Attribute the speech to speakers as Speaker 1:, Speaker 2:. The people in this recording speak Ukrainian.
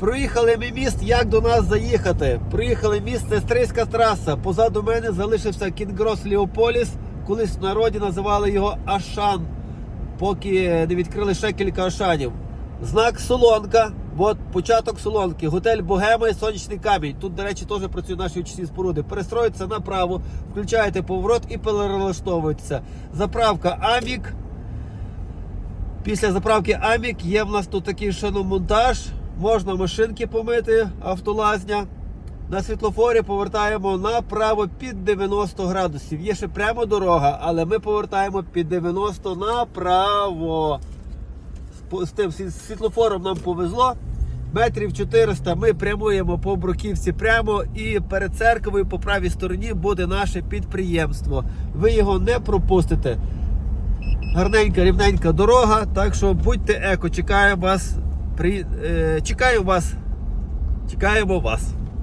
Speaker 1: Проїхали ми міст, як до нас заїхати. Проїхали міст, це Стрийська траса. Позаду мене залишився Кінгрос Леополіс. Колись в народі називали його Ашан, поки не відкрили ще кілька Ашанів. Знак Солонка. От початок Солонки. Готель Богема і Сонячний камінь. Тут, до речі, теж працюють наші очисні споруди. Перестроїться направо, включаєте поворот і перелаштовуєтеся. Заправка Амік. Після заправки Амік є в нас тут такий шиномонтаж. Можна машинки помити, автолазня. На світлофорі повертаємо направо під 90 градусів. Є ще прямо дорога, але ми повертаємо під 90 направо. З тим світлофором нам повезло. Метрів 400 ми прямуємо по бруківці прямо і перед церквою по правій стороні буде наше підприємство. Ви його не пропустите гарненька, рівненька дорога. Так що будьте еко, чекаю вас. При... Е, чекаю вас. Чекаємо вас.